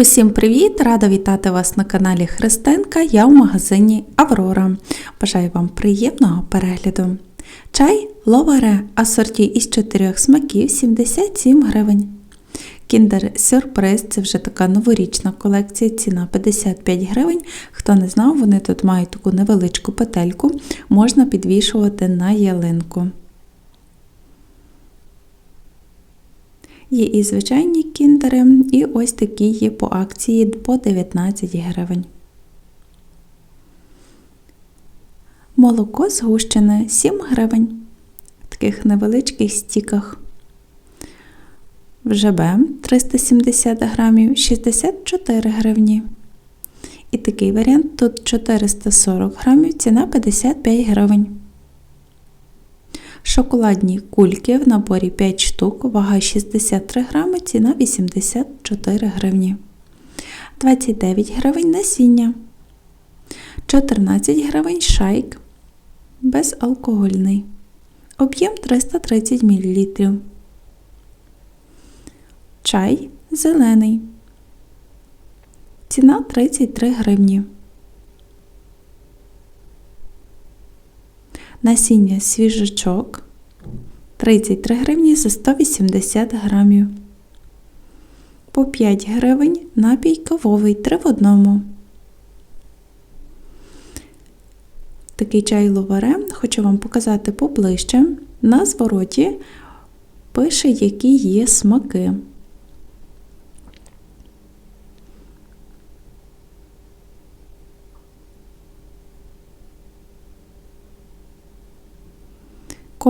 Усім привіт! Рада вітати вас на каналі Христинка. Я в магазині Аврора. Бажаю вам приємного перегляду. Чай ловаре асорті із чотирьох смаків 77 гривень. Кіндер Сюрприз це вже така новорічна колекція, ціна 55 гривень. Хто не знав, вони тут мають таку невеличку петельку, можна підвішувати на ялинку. Є і звичайні кіндери, і ось такі є по акції по 19 гривень. Молоко згущене 7 гривень в таких невеличких стіках. В ЖБ 370 грамів 64 гривні. І такий варіант тут 440 грамів, ціна 55 гривень. Шоколадні кульки в наборі 5 штук, вага 63 грами, ціна 84 гривні. 29 гривень насіння. 14 гривень шайк безалкогольний. Об'єм 330 мл. Чай зелений. Ціна 33 гривні. Насіння свіжачок 33 гривні за 180 грамів. По 5 гривень напій кавовий 3 в одному. Такий чай ловаре хочу вам показати поближче. На звороті пише, які є смаки.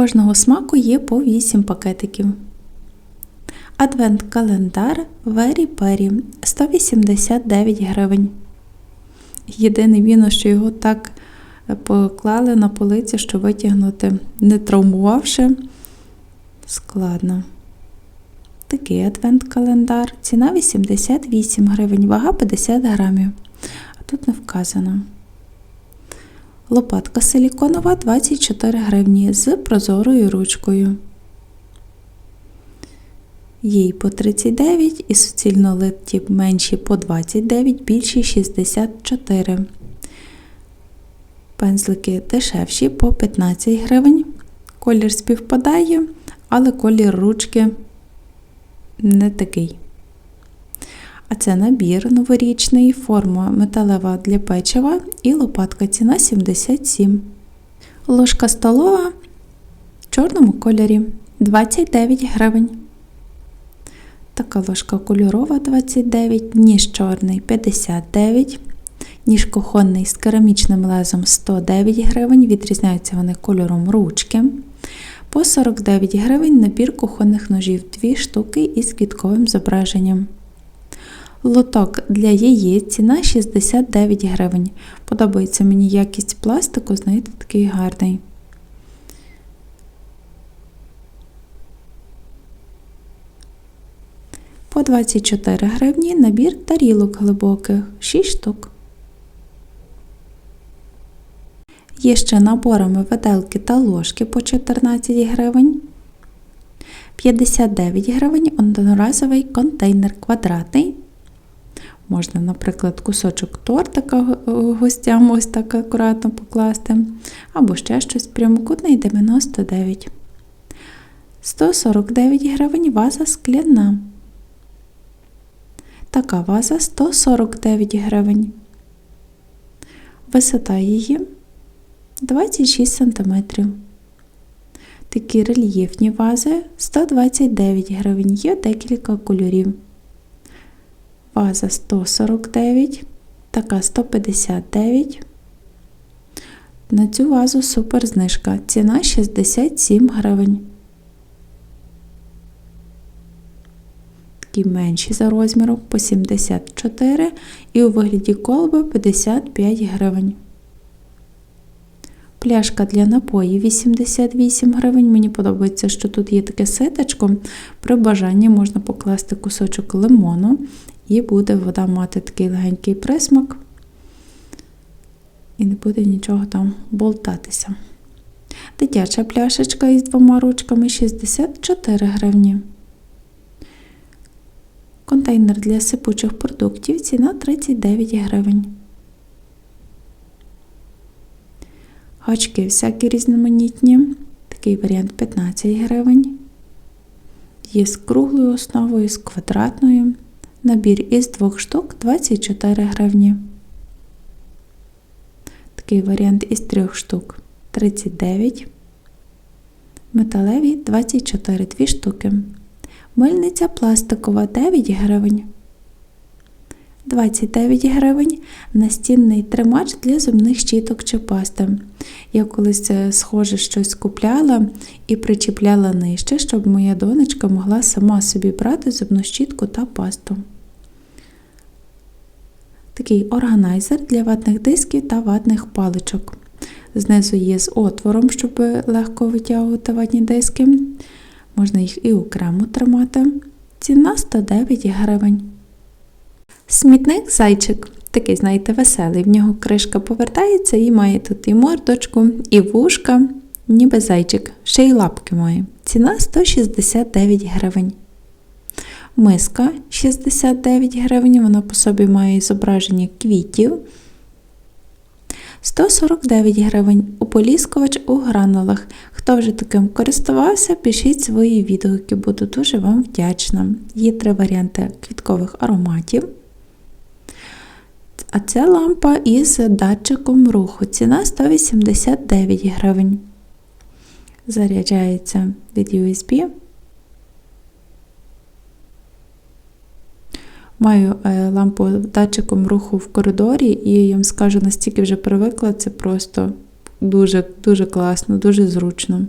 Кожного смаку є по 8 пакетиків. Адвент-календар Very Perry 189 гривень. Єдиний мінус, що його так поклали на полиці, що витягнути, не травмувавши, складно. Такий адвент-календар. Ціна 88 гривень, вага 50 грамів. А тут не вказано. Лопатка силіконова 24 гривні з прозорою ручкою. Їй по 39 і суцільно литі менші по 29, більші 64. Пензлики дешевші по 15 гривень. Колір співпадає, але колір ручки не такий. А це набір новорічний, форма металева для печива і лопатка ціна 77. Ложка столова в чорному кольорі 29 гривень. Така ложка кольорова 29, ніж чорний 59, ніж кухонний з керамічним лезом 109 гривень, відрізняються вони кольором ручки. По 49 гривень набір кухонних ножів 2 штуки із квітковим зображенням. Лоток для яєць ціна 69 гривень. Подобається мені якість пластику, знаєте, такий гарний. По 24 гривні набір тарілок глибоких 6 штук. Є ще наборами виделки та ложки по 14 гривень. 59 гривень одноразовий контейнер квадратний. Можна, наприклад, кусочок тортика гостям ось так акуратно покласти. Або ще щось прямокутний 99. 149 гривень ваза скляна. Така ваза 149 гривень. Висота її 26 см. Такі рельєфні вази 129 гривень. Є декілька кольорів. Ваза 149, така 159. На цю вазу супер знижка. Ціна 67 гривень. Такі менші за розміром по 74 і у вигляді колби 55 гривень. Пляшка для напоїв 88 гривень. Мені подобається, що тут є таке ситочко. При бажанні можна покласти кусочок лимону і буде вода мати такий легенький присмак, і не буде нічого там болтатися. Дитяча пляшечка із двома ручками 64 гривні. Контейнер для сипучих продуктів ціна 39 гривень. Гачки всякі різноманітні. Такий варіант 15 гривень. Є з круглою основою, з квадратною. Набір із двох штук 24 гривні. Такий варіант із трьох штук 39. Металеві 24 2 штуки. Мильниця пластикова 9 гривень. 29 гривень настінний тримач для зубних щіток чи пасти. Я колись е, схоже щось купляла і причіпляла нижче, щоб моя донечка могла сама собі брати зубну щітку та пасту. Такий органайзер для ватних дисків та ватних паличок. Знизу є з отвором, щоб легко витягувати ватні диски. Можна їх і окремо тримати. Ціна 109 гривень. Смітник зайчик. Такий, знаєте, веселий. В нього кришка повертається і має тут і мордочку, і вушка, ніби зайчик, ще й лапки має. Ціна 169 гривень. Миска 69 гривень, вона по собі має зображення квітів. 149 гривень. Ополіскувач у гранулах. Хто вже таким користувався, пишіть свої відгуки, буду дуже вам вдячна. Є три варіанти квіткових ароматів. А це лампа із датчиком руху. Ціна 189 гривень. Заряджається від USB. Маю е, лампу датчиком руху в коридорі, і я вам скажу, настільки вже привикла, це просто дуже дуже класно, дуже зручно.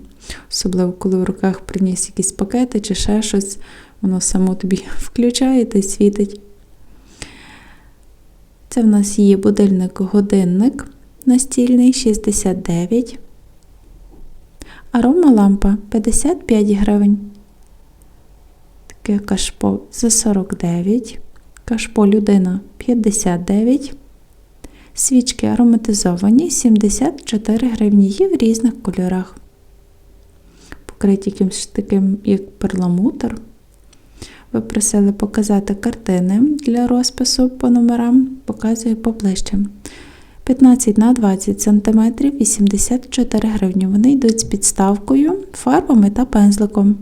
Особливо, коли в руках приніс якісь пакети чи ще щось, воно само тобі включає та світить. Це в нас є будильник-годинник настільний 69. Арома лампа 55 гривень. Таке кашпо за 49. Кашпо людина 59. Свічки ароматизовані 74 гривні. Є в різних кольорах. Покриті якимось таким, як перламутр. Ви просили показати картини для розпису по номерам, показую поближче. 15 на 20 см 84 гривні. Вони йдуть з підставкою, фарбами та пензликом.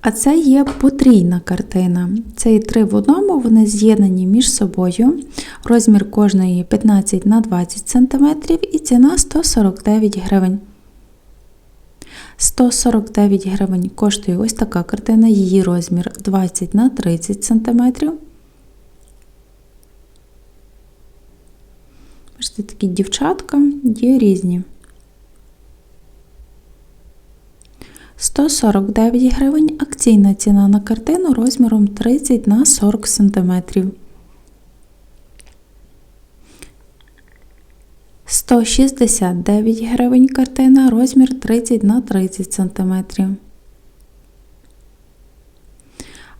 А це є потрійна картина. Це і три в одному, вони з'єднані між собою. Розмір кожної 15 на 20 см і ціна 149 гривень. 149 гривень коштує ось така картина, її розмір 20 на 30 см. Бачите, такі дівчатка є різні. 149 гривень акційна ціна на картину розміром 30 на 40 см. 169 гривень картина, розмір 30 на 30 см.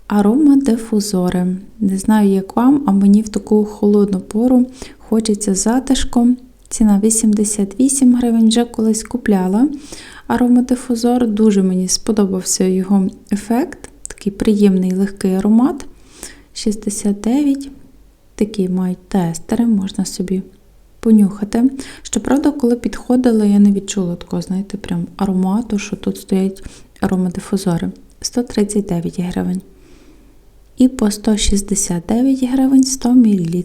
Арома дифузори. Не знаю, як вам, а мені в таку холодну пору хочеться затишком. Ціна 88 гривень, вже колись купляла аромадифузор. Дуже мені сподобався його ефект. Такий приємний легкий аромат. 69. Такі мають тестери, можна собі понюхати. Щоправда, коли підходила, я не відчула такого, знаєте, прям аромату, що тут стоять аромадифузори. 139 гривень. І по 169 гривень 100 мл.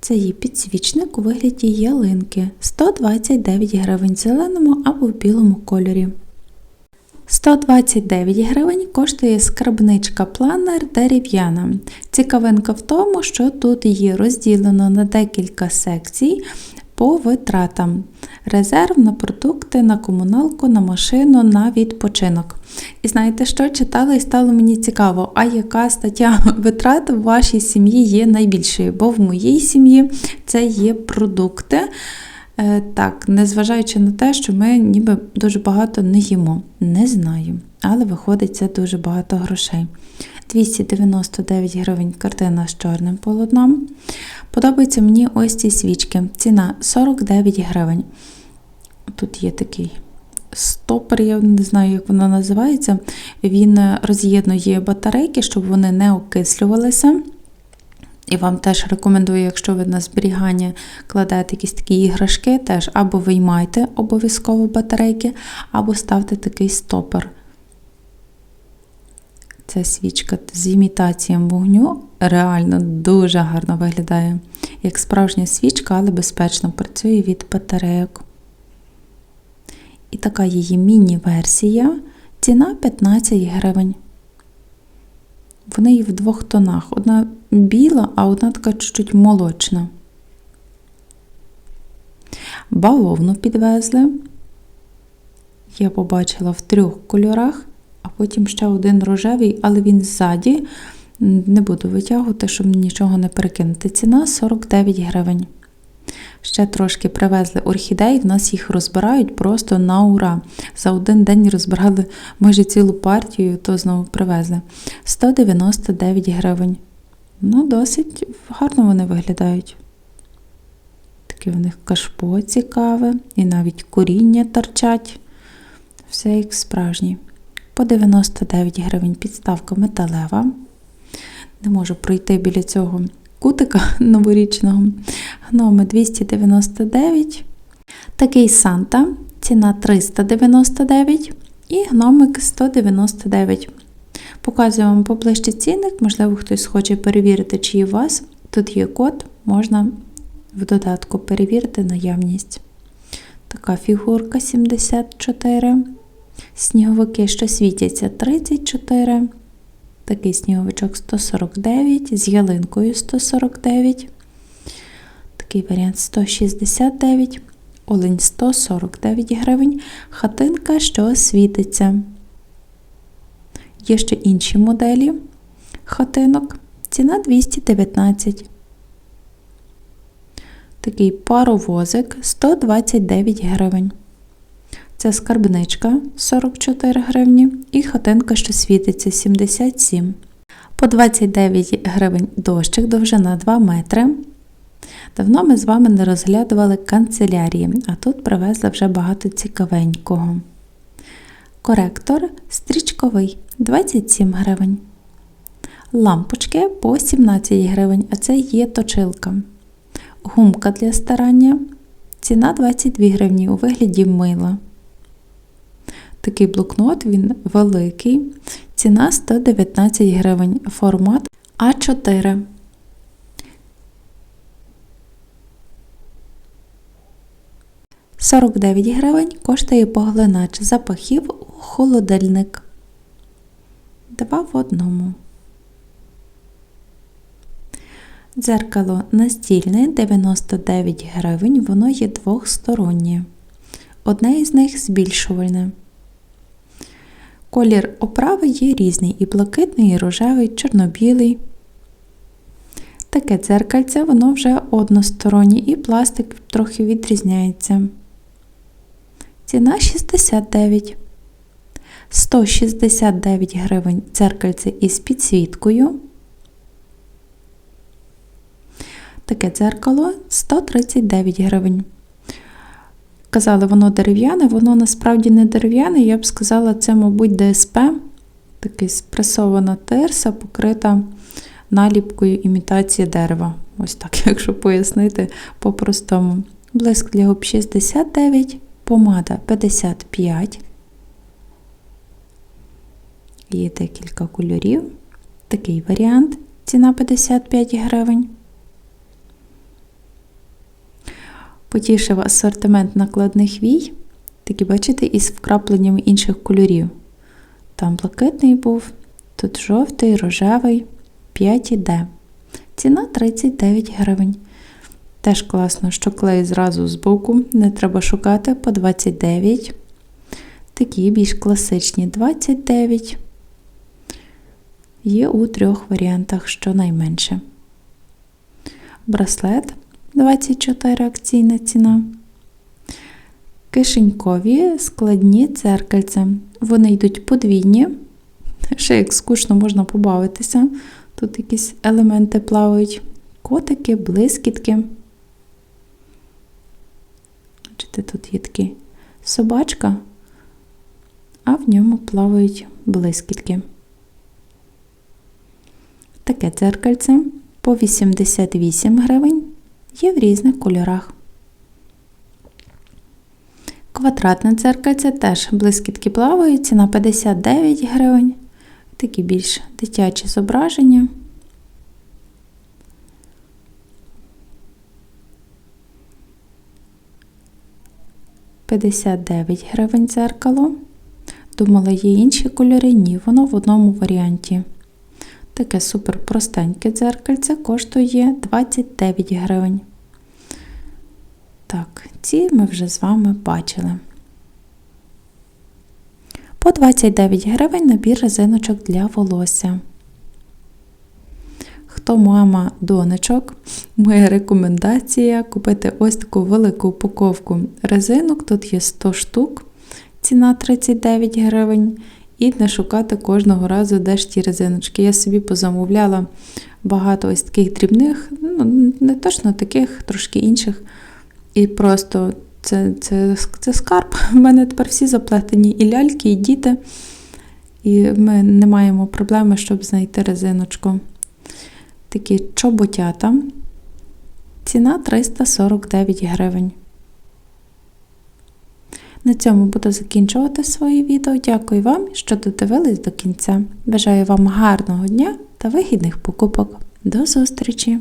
Це є підсвічник у вигляді ялинки 129 гривень в зеленому або в білому кольорі. 129 гривень коштує скарбничка планер дерев'яна. Цікавинка в тому, що тут її розділено на декілька секцій по витратам. Резерв на продукти, на комуналку, на машину, на відпочинок. І знаєте, що читала і стало мені цікаво, а яка стаття витрат в вашій сім'ї є найбільшою? Бо в моїй сім'ї це є продукти. Е, так, незважаючи на те, що ми ніби дуже багато не їмо. Не знаю, але виходить це дуже багато грошей. 299 гривень картина з чорним полотном. Подобаються мені ось ці свічки. Ціна 49 гривень. Тут є такий стопер, я не знаю, як воно називається. Він роз'єднує батарейки, щоб вони не окислювалися. І вам теж рекомендую, якщо ви на зберігання кладете якісь такі іграшки, теж або виймайте обов'язково батарейки, або ставте такий стопер. Ця свічка з імітацією вогню реально дуже гарно виглядає. Як справжня свічка, але безпечно працює від батарейок. І така її міні-версія. Ціна 15 гривень. Вони є в двох тонах. Одна біла, а одна така чуть-чуть молочна. Бавовну підвезли. Я побачила в трьох кольорах, а потім ще один рожевий, але він ззаді. Не буду витягувати, щоб нічого не перекинути. Ціна 49 гривень. Ще трошки привезли орхідей, в нас їх розбирають просто на ура. За один день розбирали майже цілу партію, то знову привезли. 199 гривень. Ну, досить гарно вони виглядають. Таке в них кашпо цікаве, і навіть коріння торчать. Все як справжній. По 99 гривень підставка металева. Не можу пройти біля цього кутика новорічного. Гноми 299. Такий Санта, ціна 399 і гномик 199. Показую вам поближче цінник, можливо, хтось хоче перевірити, чи є у вас. Тут є код, можна в додатку перевірити наявність. Така фігурка 74. Сніговики, що світяться 34. Такий сніговичок 149, з ялинкою 149. Такий варіант 169, олень 149 гривень, хатинка, що світиться. Є ще інші моделі хатинок. Ціна 219. Такий паровозик 129 гривень. Це скарбничка 44 гривні і хатинка, що світиться 77. По 29 гривень дощик, довжина 2 метри. Давно ми з вами не розглядували канцелярії, а тут привезли вже багато цікавенького. Коректор стрічковий 27 гривень. Лампочки по 17 гривень, а це є точилка. Гумка для старання. Ціна 22 гривні у вигляді мила. Такий блокнот, він великий. Ціна 119 гривень. Формат А4. Сорок дев'ять гривень коштує поглинач запахів у холодильник. Два в одному. Дзеркало настільне 99 гривень, воно є двохстороннє. Одне із них збільшувальне. Колір оправи є різний і блакитний, і рожевий, чорнобілий. Таке дзеркальце, воно вже одностороннє і пластик трохи відрізняється. Ціна 69. 169 гривень дзеркальце із підсвіткою. Таке дзеркало 139 гривень. Казали, воно дерев'яне, воно насправді не дерев'яне, я б сказала, це, мабуть, ДСП, такий спресована терса, покрита наліпкою імітації дерева. Ось так, якщо пояснити по-простому. Блиск для губ 69, помада 55. Є декілька кольорів. Такий варіант. Ціна 55 гривень. Потішив асортимент накладних вій, такі, бачите, із вкрапленнями інших кольорів. Там блакитний був, тут жовтий, рожевий, 5D. Ціна 39 гривень. Теж класно, що клей зразу з боку, не треба шукати по 29. Такі більш класичні 29. Є у трьох варіантах щонайменше. Браслет 24 акційна ціна. Кишенькові складні церкальця. Вони йдуть подвійні. Ще як скучно можна побавитися. Тут якісь елементи плавають. Котики, блискітки. Бачите, тут такі собачка а в ньому плавають блискітки. Таке дзеркальце по 88 гривень є в різних кольорах. Квадратне дзеркальце теж блискітки плавають, ціна 59 гривень. Такі більш дитячі зображення. П'ятдесят дев'ять гривень дзеркало. Думала, є інші кольори, ні, воно в одному варіанті. Таке супер простеньке дзеркальце коштує 29 гривень. Так, ці ми вже з вами бачили. По 29 гривень набір резиночок для волосся. Хто мама донечок, моя рекомендація купити ось таку велику упаковку резинок. Тут є 100 штук, ціна 39 гривень. І не шукати кожного разу, де ж ті резиночки. Я собі позамовляла багато ось таких дрібних, ну, не точно таких, трошки інших. І просто це, це, це скарб. У мене тепер всі заплетені і ляльки, і діти. І ми не маємо проблеми, щоб знайти резиночку. Такі чоботята. Ціна 349 гривень. На цьому буду закінчувати своє відео. Дякую вам, що додивились до кінця. Бажаю вам гарного дня та вигідних покупок. До зустрічі!